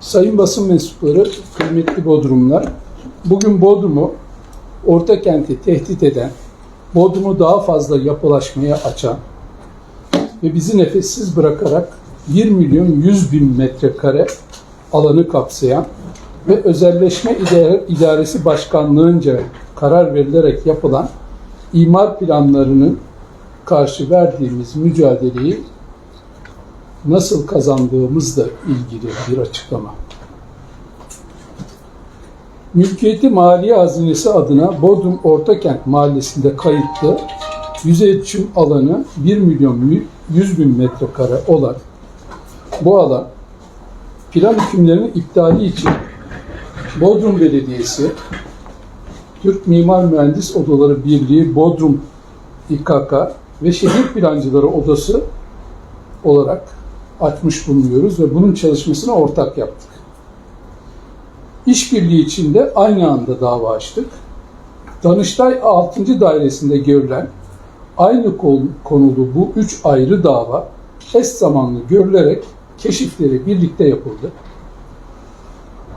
Sayın basın mensupları, kıymetli Bodrumlar, bugün Bodrum'u, orta kenti tehdit eden, Bodrum'u daha fazla yapılaşmaya açan ve bizi nefessiz bırakarak 1 milyon 100 bin metrekare alanı kapsayan ve özelleşme İdare- idaresi başkanlığınca karar verilerek yapılan imar planlarının karşı verdiğimiz mücadeleyi nasıl kazandığımızla ilgili bir açıklama. Mülkiyeti Maliye Hazinesi adına Bodrum Ortakent Mahallesi'nde kayıtlı yüzey ölçüm alanı 1 milyon 100 bin metrekare olan bu alan plan hükümlerinin iptali için Bodrum Belediyesi, Türk Mimar Mühendis Odaları Birliği Bodrum İKK ve Şehir Plancıları Odası olarak açmış bulunuyoruz ve bunun çalışmasına ortak yaptık. İşbirliği içinde aynı anda dava açtık. Danıştay 6. Dairesinde görülen aynı konulu bu üç ayrı dava eş zamanlı görülerek keşifleri birlikte yapıldı.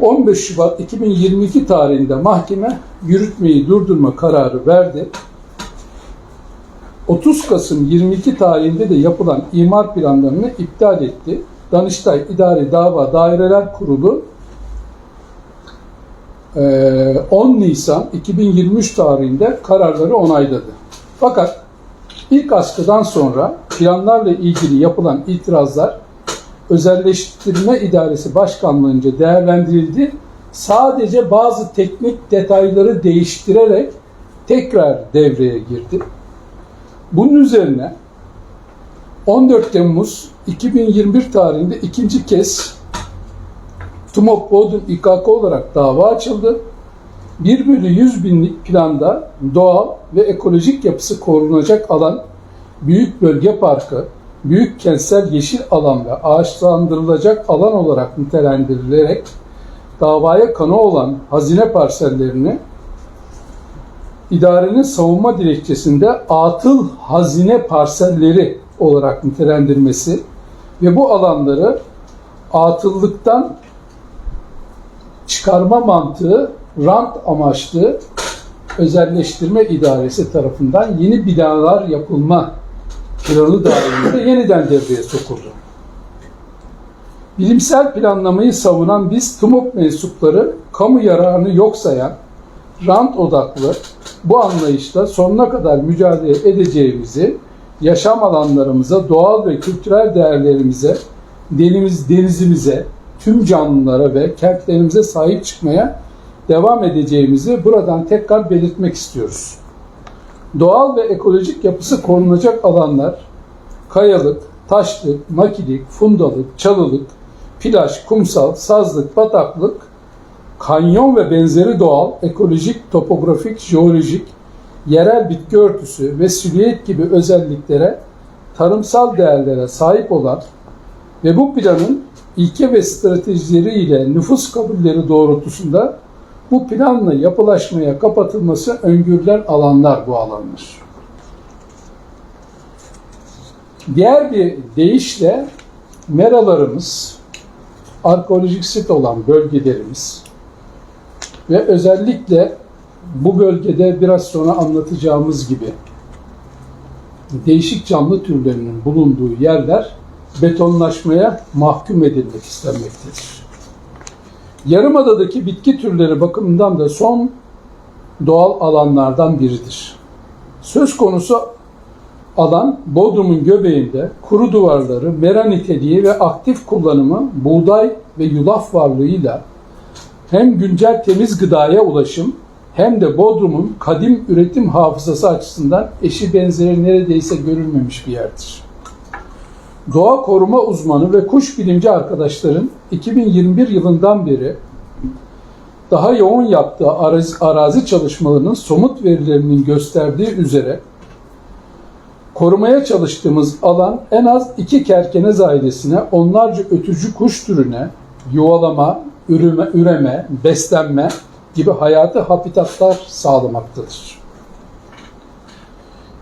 15 Şubat 2022 tarihinde mahkeme yürütmeyi durdurma kararı verdi. 30 Kasım 22 tarihinde de yapılan imar planlarını iptal etti. Danıştay İdari Dava Daireler Kurulu eee, 10 Nisan 2023 tarihinde kararları onayladı. Fakat ilk askıdan sonra planlarla ilgili yapılan itirazlar Özelleştirme İdaresi Başkanlığı'nca değerlendirildi. Sadece bazı teknik detayları değiştirerek tekrar devreye girdi. Bunun üzerine 14 Temmuz 2021 tarihinde ikinci kez TUMOP Bodrum İKK olarak dava açıldı. 1 bölü 100 binlik planda doğal ve ekolojik yapısı korunacak alan Büyük Bölge Parkı, Büyük Kentsel Yeşil Alan ve ağaçlandırılacak alan olarak nitelendirilerek davaya konu olan hazine parsellerini idarenin savunma dilekçesinde atıl hazine parselleri olarak nitelendirmesi ve bu alanları atıllıktan çıkarma mantığı rant amaçlı özelleştirme idaresi tarafından yeni binalar yapılma planı dahilinde yeniden devreye sokuldu. Bilimsel planlamayı savunan biz TUMOP mensupları kamu yararını yok sayan, rant odaklı bu anlayışla sonuna kadar mücadele edeceğimizi yaşam alanlarımıza, doğal ve kültürel değerlerimize, denimiz, denizimize, tüm canlılara ve kentlerimize sahip çıkmaya devam edeceğimizi buradan tekrar belirtmek istiyoruz. Doğal ve ekolojik yapısı korunacak alanlar kayalık, taşlık, makilik, fundalık, çalılık, plaj, kumsal, sazlık, bataklık, kanyon ve benzeri doğal, ekolojik, topografik, jeolojik, yerel bitki örtüsü ve silüet gibi özelliklere, tarımsal değerlere sahip olan ve bu planın ilke ve stratejileri ile nüfus kabulleri doğrultusunda bu planla yapılaşmaya kapatılması öngörülen alanlar bu alanlar. Diğer bir deyişle meralarımız, arkeolojik sit olan bölgelerimiz ve özellikle bu bölgede biraz sonra anlatacağımız gibi değişik canlı türlerinin bulunduğu yerler betonlaşmaya mahkum edilmek istenmektedir. Yarımada'daki bitki türleri bakımından da son doğal alanlardan biridir. Söz konusu alan Bodrum'un göbeğinde kuru duvarları, mera niteliği ve aktif kullanımı buğday ve yulaf varlığıyla hem güncel temiz gıdaya ulaşım hem de Bodrum'un kadim üretim hafızası açısından eşi benzeri neredeyse görülmemiş bir yerdir. Doğa koruma uzmanı ve kuş bilimci arkadaşların 2021 yılından beri daha yoğun yaptığı arazi, arazi çalışmalarının somut verilerinin gösterdiği üzere korumaya çalıştığımız alan en az iki kerkenez ailesine, onlarca ötücü kuş türüne yuvalama, üreme, üreme, beslenme gibi hayatı habitatlar sağlamaktadır.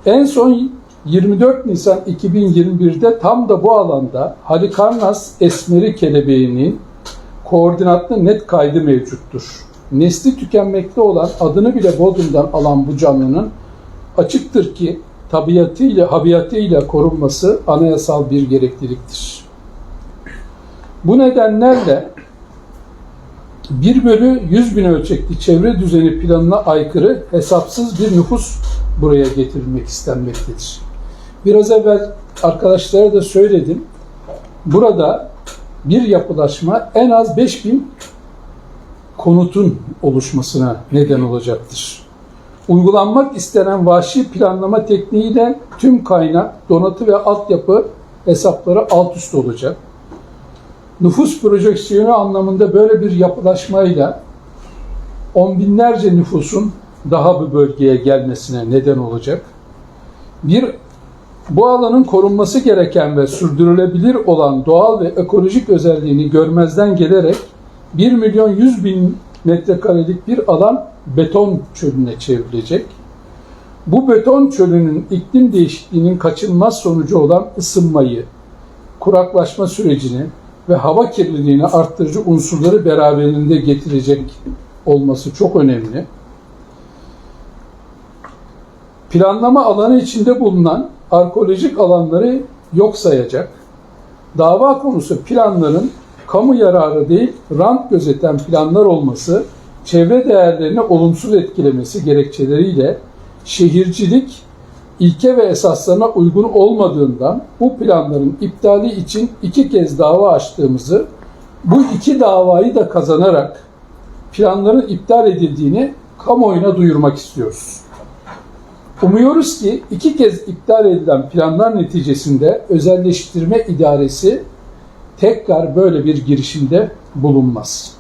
En son 24 Nisan 2021'de tam da bu alanda Halikarnas esmeri kelebeğinin koordinatlı net kaydı mevcuttur. Nesli tükenmekte olan adını bile Bodrum'dan alan bu canlının açıktır ki tabiatıyla, habiyatıyla korunması anayasal bir gerekliliktir. Bu nedenlerle 1 bölü 100 bin ölçekli çevre düzeni planına aykırı hesapsız bir nüfus buraya getirilmek istenmektedir. Biraz evvel arkadaşlara da söyledim. Burada bir yapılaşma en az 5000 konutun oluşmasına neden olacaktır. Uygulanmak istenen vahşi planlama tekniğiyle tüm kaynak, donatı ve altyapı hesapları alt üst olacak. Nüfus projeksiyonu anlamında böyle bir yapılaşmayla on binlerce nüfusun daha bu bölgeye gelmesine neden olacak. Bir bu alanın korunması gereken ve sürdürülebilir olan doğal ve ekolojik özelliğini görmezden gelerek 1 milyon 100 bin metrekarelik bir alan beton çölüne çevrilecek. Bu beton çölünün iklim değişikliğinin kaçınılmaz sonucu olan ısınmayı, kuraklaşma sürecini ve hava kirliliğini arttırıcı unsurları beraberinde getirecek olması çok önemli. Planlama alanı içinde bulunan arkeolojik alanları yok sayacak. Dava konusu planların kamu yararı değil, rant gözeten planlar olması, çevre değerlerini olumsuz etkilemesi gerekçeleriyle şehircilik ilke ve esaslarına uygun olmadığından bu planların iptali için iki kez dava açtığımızı, bu iki davayı da kazanarak planların iptal edildiğini kamuoyuna duyurmak istiyoruz. Umuyoruz ki iki kez iptal edilen planlar neticesinde özelleştirme idaresi tekrar böyle bir girişimde bulunmaz.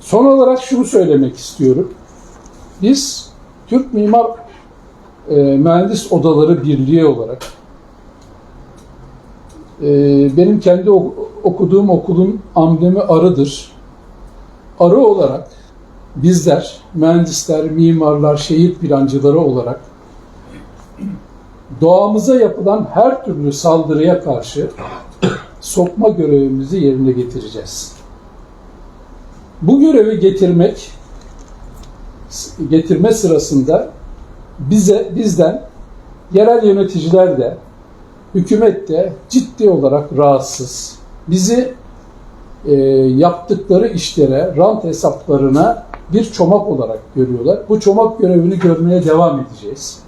Son olarak şunu söylemek istiyorum. Biz Türk Mimar e, Mühendis Odaları Birliği olarak e, benim kendi ok- okuduğum okulun amblemi arıdır. Arı olarak bizler, mühendisler, mimarlar, şehir plancıları olarak doğamıza yapılan her türlü saldırıya karşı sokma görevimizi yerine getireceğiz. Bu görevi getirmek getirme sırasında bize bizden yerel yöneticiler de hükümet de ciddi olarak rahatsız. Bizi e, yaptıkları işlere, rant hesaplarına bir çomak olarak görüyorlar. Bu çomak görevini görmeye devam edeceğiz.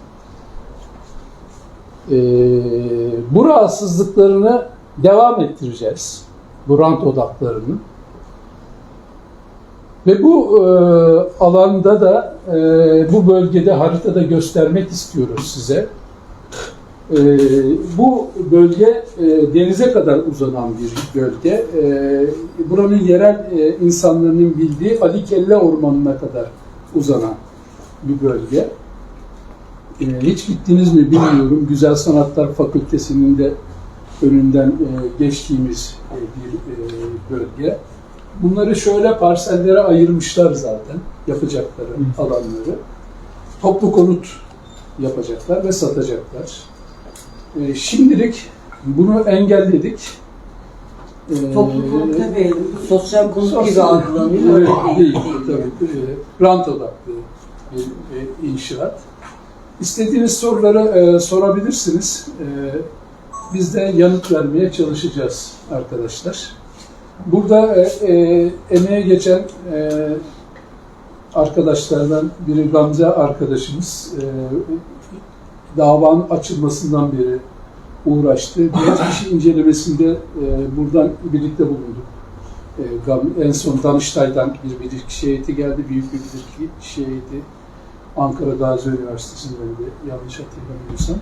E, bu rahatsızlıklarını devam ettireceğiz. Bu rant odaklarını. Ve bu e, alanda da e, bu bölgede haritada göstermek istiyoruz size. E, bu bölge e, denize kadar uzanan bir bölge. E, buranın yerel e, insanların bildiği Ali Kelle Ormanı'na kadar uzanan bir bölge. E, hiç gittiniz mi bilmiyorum. Güzel Sanatlar Fakültesi'nin de önünden e, geçtiğimiz e, bir e, bölge. Bunları şöyle parsellere ayırmışlar zaten yapacakları alanları. Toplu konut yapacaklar ve satacaklar. E, şimdilik bunu engelledik. E, Toplu konut bu sosyal konut gibi algılanıyor. Evet, değil. tabii. E, rant odaklı bir e, inşaat. İstediğiniz soruları e, sorabilirsiniz. E, biz de yanıt vermeye çalışacağız arkadaşlar. Burada e, e, emeğe geçen e, arkadaşlardan biri Gamze arkadaşımız e, davanın açılmasından beri uğraştı. Geçmiş incelemesinde e, buradan birlikte bulunduk. E, Gam- en son Danıştay'dan bir bilirkişi heyeti geldi. Büyük bir bilirkişi heyeti. Ankara Gazi Üniversitesi'nden de yanlış hatırlamıyorsam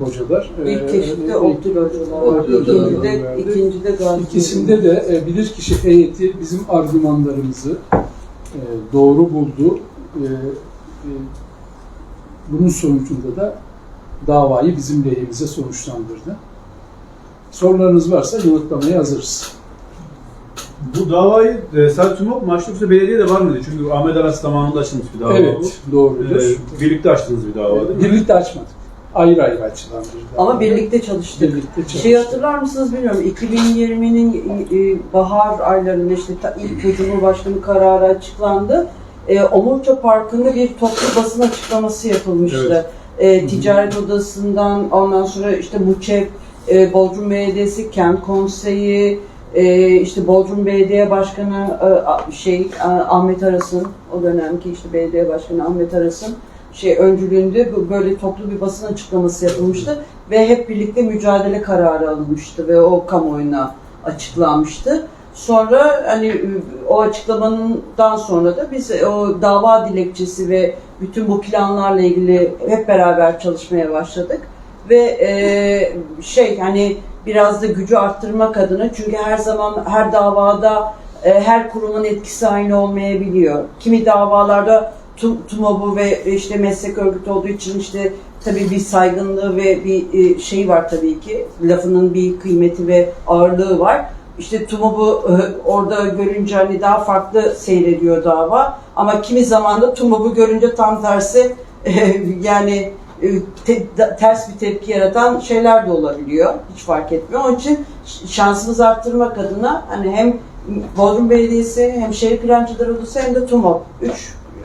hocalar. e, İlk e, Otlu hocalar, Otlu hocalar ikincide, ikincide Gazi. İkisinde de e, bilirkişi heyeti bizim argümanlarımızı e, doğru buldu. E, e, bunun sonucunda da davayı bizim lehimize sonuçlandırdı. Sorularınız varsa yanıtlamaya hazırız. Bu davayı e, TÜMOP mu açtı yoksa belediye de var mıydı? Çünkü Ahmet Aras zamanında açılmış bir dava evet, bu. doğrudur. E, birlikte açtığınız bir dava değil mi? Birlikte açmadık. Ayrı ayrı açılan bir dava. Ama birlikte çalıştık. Birlikte çalıştık. Şey hatırlar mısınız bilmiyorum. 2020'nin e, bahar aylarında işte ilk Cumhurbaşkanı kararı açıklandı. E, Omurca Parkı'nda bir toplu basın açıklaması yapılmıştı. E, ticaret odasından ondan sonra işte MUÇEV, e, Bodrum Belediyesi, Kent Konseyi, e, işte Bodrum Belediye Başkanı e, şey Ahmet Aras'ın o dönemki işte belediye başkanı Ahmet Aras'ın şey öncülüğünde böyle toplu bir basın açıklaması yapılmıştı ve hep birlikte mücadele kararı alınmıştı ve o kamuoyuna açıklanmıştı. Sonra hani o açıklamanından sonra da biz o dava dilekçesi ve bütün bu planlarla ilgili hep beraber çalışmaya başladık ve e, şey hani biraz da gücü arttırmak adına çünkü her zaman her davada e, her kurumun etkisi aynı olmayabiliyor. Kimi davalarda TUMOB'u ve işte meslek örgütü olduğu için işte tabii bir saygınlığı ve bir şey var tabii ki. Lafının bir kıymeti ve ağırlığı var. İşte TUMOB'u e, orada görünce hani daha farklı seyrediyor dava. Ama kimi zaman da TUMOB'u görünce tam tersi e, yani te- ters bir tepki yaratan şeyler de olabiliyor. Hiç fark etmiyor. Onun için şansımızı arttırmak adına hani hem Bodrum Belediyesi hem Şehir Plancılar Odası hem de TUMOB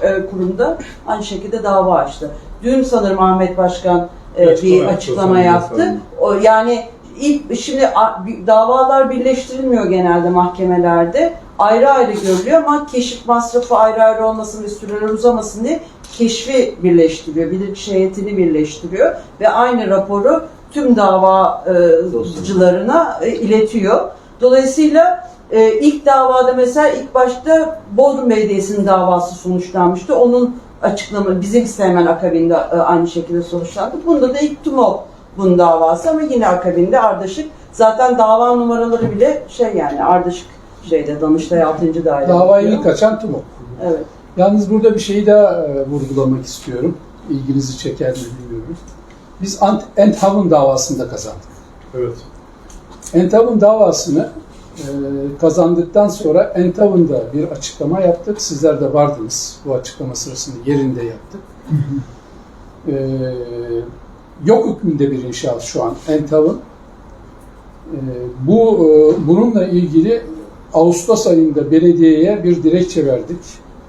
3 kurumda aynı şekilde dava açtı. Dün sanırım Ahmet Başkan e, bir açıklama yaptı. O yani ilk şimdi a- davalar birleştirilmiyor genelde mahkemelerde. Ayrı ayrı görülüyor ama keşif masrafı ayrı ayrı olmasın ve süreler uzamasın diye keşfi birleştiriyor. Bilirkişi heyetini birleştiriyor ve aynı raporu tüm davacılarına e, iletiyor. Dolayısıyla e, ilk davada mesela ilk başta Bodrum Belediyesi'nin davası sonuçlanmıştı. Onun açıklama bizim hemen akabinde e, aynı şekilde sonuçlandı. Bunda da ilk TUMOP bunun davası ama yine akabinde ardışık. Zaten dava numaraları bile şey yani ardışık şeyde Danıştay 6. daire. Davayı ilk açan TUMOP. Evet. Yalnız burada bir şeyi daha e, vurgulamak istiyorum. İlginizi çeker mi bilmiyorum. Biz Enthav'ın davasında kazandık. Evet. Entav'ın davasını kazandıktan sonra Entav'ın da bir açıklama yaptık. Sizler de vardınız bu açıklama sırasında yerinde yaptık. E, yok hükmünde bir inşaat şu an Entav'ın. E, bu e, bununla ilgili Ağustos ayında belediyeye bir dilekçe verdik.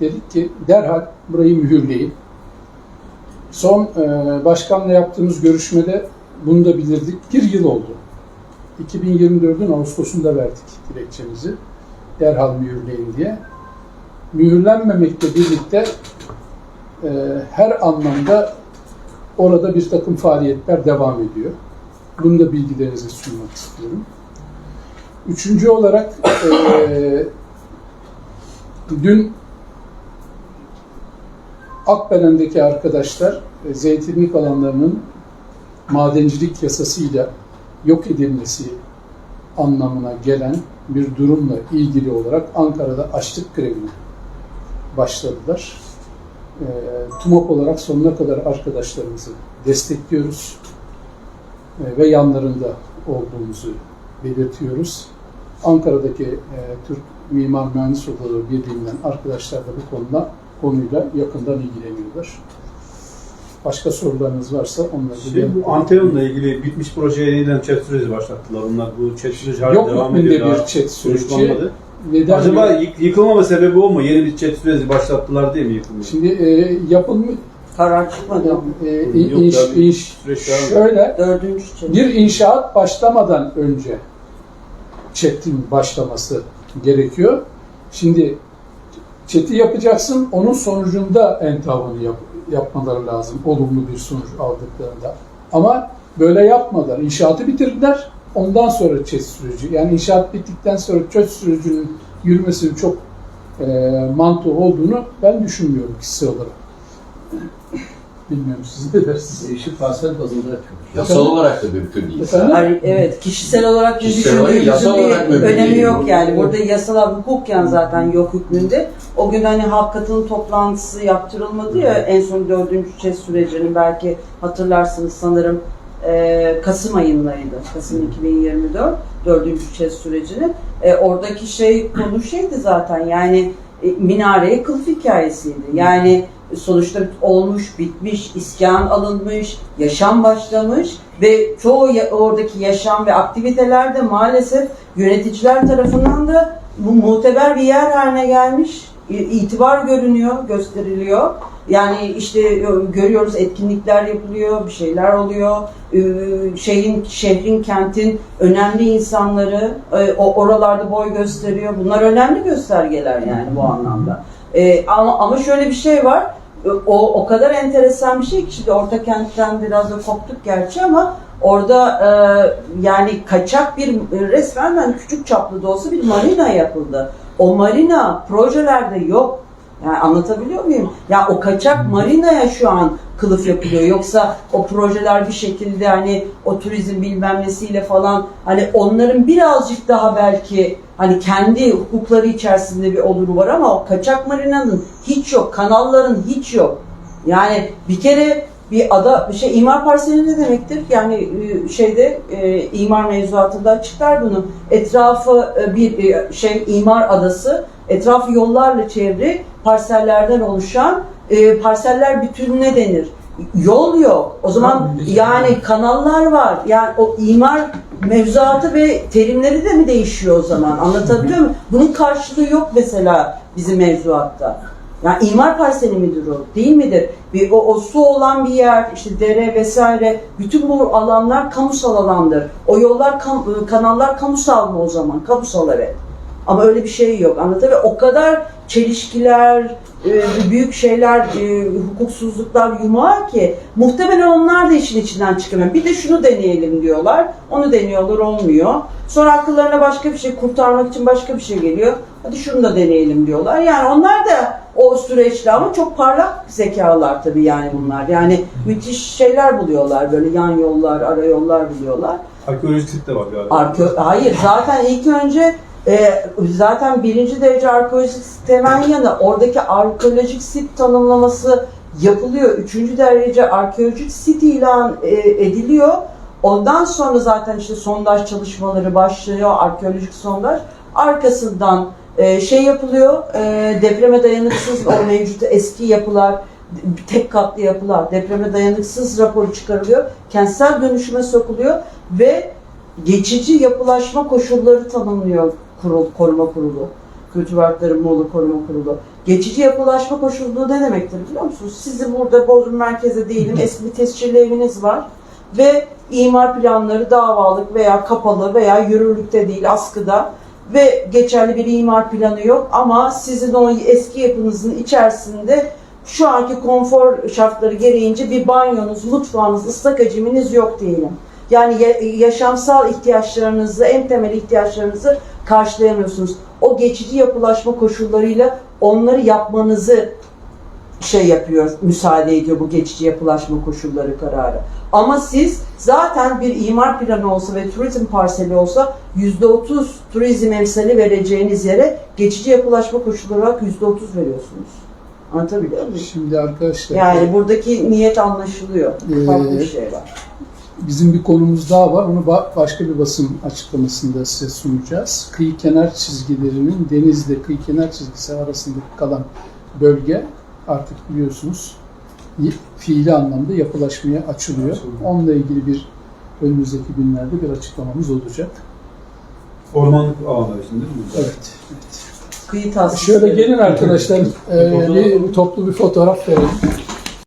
Dedik ki derhal burayı mühürleyin. Son e, başkanla yaptığımız görüşmede bunu da bildirdik. Bir yıl oldu. 2024'ün Ağustos'unda verdik dilekçemizi. Derhal mühürleyin diye. Mühürlenmemekle birlikte e, her anlamda orada bir takım faaliyetler devam ediyor. Bunu da bilgilerinize sunmak istiyorum. Üçüncü olarak e, dün Akbelen'deki arkadaşlar e, zeytinlik alanlarının madencilik yasasıyla yok edilmesi anlamına gelen bir durumla ilgili olarak Ankara'da açlık grevine başladılar. E, TUMOP olarak sonuna kadar arkadaşlarımızı destekliyoruz E, ve yanlarında olduğumuzu belirtiyoruz. Ankara'daki e, Türk Mimar Mühendis Odaları Birliği'nden arkadaşlar da bu konuda konuyla yakından ilgileniyorlar. Başka sorularınız varsa onları da Şimdi bu Anteon'la ilgili bitmiş projeye yeniden chat süreci başlattılar. Bunlar bu chat süreci hala Yok devam ediyor. bir daha chat süreci. Neden? Acaba yık- yıkılmama sebebi o mu? Yeni bir chat süreci başlattılar diye mi yıkılmıyor? Şimdi e, yapılmış Karar çıkmadı. e, Yok, inş, bir inş, şöyle Dördüncü çevre. bir inşaat başlamadan önce chat'in başlaması gerekiyor. Şimdi chat'i yapacaksın, onun sonucunda entavını yap, yapmaları lazım. Olumlu bir sonuç aldıklarında. Ama böyle yapmadan inşaatı bitirdiler. Ondan sonra chat süreci. Yani inşaat bittikten sonra chat sürecinin yürümesinin çok e, mantığı olduğunu ben düşünmüyorum kişisel olarak. Bilmiyorum siz ne dersiniz? İşi parsel bazında yapıyoruz. Yasal olarak da mümkün değil. Efendim? Hani evet kişisel olarak ne Kişisel olarak, düşündüğümüzün yasal olarak bir mümkün önemi değil. yok yani. Burada yasal hukukken zaten yok hükmünde. O gün hani halk katılım toplantısı yaptırılmadı ya en son dördüncü çez sürecinin belki hatırlarsınız sanırım e, Kasım ayındaydı. Kasım 2024 dördüncü çez sürecinin. E, oradaki şey konu şeydi zaten yani e, minareye kılıf hikayesiydi. Yani sonuçta olmuş, bitmiş, iskan alınmış, yaşam başlamış ve çoğu oradaki yaşam ve aktiviteler de maalesef yöneticiler tarafından da bu muteber bir yer haline gelmiş. İtibar görünüyor, gösteriliyor. Yani işte e, görüyoruz etkinlikler yapılıyor, bir şeyler oluyor. Şeyin, şehrin, kentin önemli insanları e, oralarda boy gösteriyor. Bunlar önemli göstergeler yani bu anlamda. Ee, ama, ama şöyle bir şey var. O, o kadar enteresan bir şey ki şimdi orta kentten biraz da koptuk gerçi ama orada e, yani kaçak bir resmen hani küçük çaplı da olsa bir marina yapıldı. O marina projelerde yok. Yani anlatabiliyor muyum? Ya o kaçak marinaya şu an kılıf yapılıyor. Yoksa o projeler bir şekilde hani o turizm bilmem nesiyle falan hani onların birazcık daha belki hani kendi hukukları içerisinde bir oluru var ama o kaçak marinanın hiç yok. Kanalların hiç yok. Yani bir kere bir ada bir şey imar parseli ne demektir? Yani e, şeyde e, imar mevzuatında açıklar bunu. Etrafı e, bir e, şey imar adası, etrafı yollarla çevri parsellerden oluşan e, parseller bütününe denir. Yol yok. O zaman biz- yani kanallar var. Yani o imar mevzuatı ve terimleri de mi değişiyor o zaman? Anlatabiliyor muyum? Bunun karşılığı yok mesela bizim mevzuatta. Yani imar parseli midir o? Değil midir? Bir, o, o su olan bir yer, işte dere vesaire, bütün bu alanlar kamusal alandır. O yollar, kam- kanallar kamusal mı o zaman? Kamusal evet. Ama öyle bir şey yok. Anlatabiliyor muyum? O kadar çelişkiler, e, büyük şeyler, e, hukuksuzluklar yumağı ki muhtemelen onlar da işin içinden çıkamıyor. Bir de şunu deneyelim diyorlar. Onu deniyorlar olmuyor. Sonra akıllarına başka bir şey kurtarmak için başka bir şey geliyor. Hadi şunu da deneyelim diyorlar. Yani onlar da o süreçte ama çok parlak zekalar tabii yani bunlar. Yani müthiş şeyler buluyorlar böyle yan yollar, ara yollar buluyorlar. Arkeolojik de var galiba. Arke Hayır zaten ilk önce e, zaten birinci derece arkeolojik temen yanı oradaki arkeolojik sit tanımlaması yapılıyor. Üçüncü derece arkeolojik sit ilan e, ediliyor. Ondan sonra zaten işte sondaj çalışmaları başlıyor, arkeolojik sondaj. Arkasından e, şey yapılıyor, e, depreme dayanıksız o mevcut eski yapılar, tek katlı yapılar, depreme dayanıksız raporu çıkarılıyor. Kentsel dönüşüme sokuluyor ve geçici yapılaşma koşulları tanımlıyor kurul, koruma kurulu. Kültür Varlıkları Muğla Koruma Kurulu. Geçici yapılaşma koşulu ne demektir biliyor musunuz? Sizi burada Bodrum merkezde değilim. Eski tescilli eviniz var. Ve imar planları davalık veya kapalı veya yürürlükte değil askıda ve geçerli bir imar planı yok ama sizin o eski yapınızın içerisinde şu anki konfor şartları gereğince bir banyonuz, mutfağınız, ıslak haciminiz yok diyelim. Yani ya- yaşamsal ihtiyaçlarınızı, en temel ihtiyaçlarınızı karşılayamıyorsunuz. O geçici yapılaşma koşullarıyla onları yapmanızı şey yapıyor, müsaade ediyor bu geçici yapılaşma koşulları kararı. Ama siz zaten bir imar planı olsa ve turizm parseli olsa %30 turizm emsali vereceğiniz yere geçici yapılaşma koşulları olarak %30 veriyorsunuz. Anlatabiliyor muyum? Şimdi arkadaşlar Yani buradaki niyet anlaşılıyor. Farklı bir Ee, şey var. Bizim bir konumuz daha var. Onu ba- başka bir basın açıklamasında size sunacağız. Kıyı kenar çizgilerinin denizle kıyı kenar çizgisi arasındaki kalan bölge artık biliyorsunuz fiili anlamda yapılaşmaya açılıyor. Onunla ilgili bir önümüzdeki günlerde bir açıklamamız olacak. Ormanlık alanlar için değil mi? Evet. evet. Kıyı Şöyle gelin arkadaşlar, e, bir toplu bir fotoğraf verelim.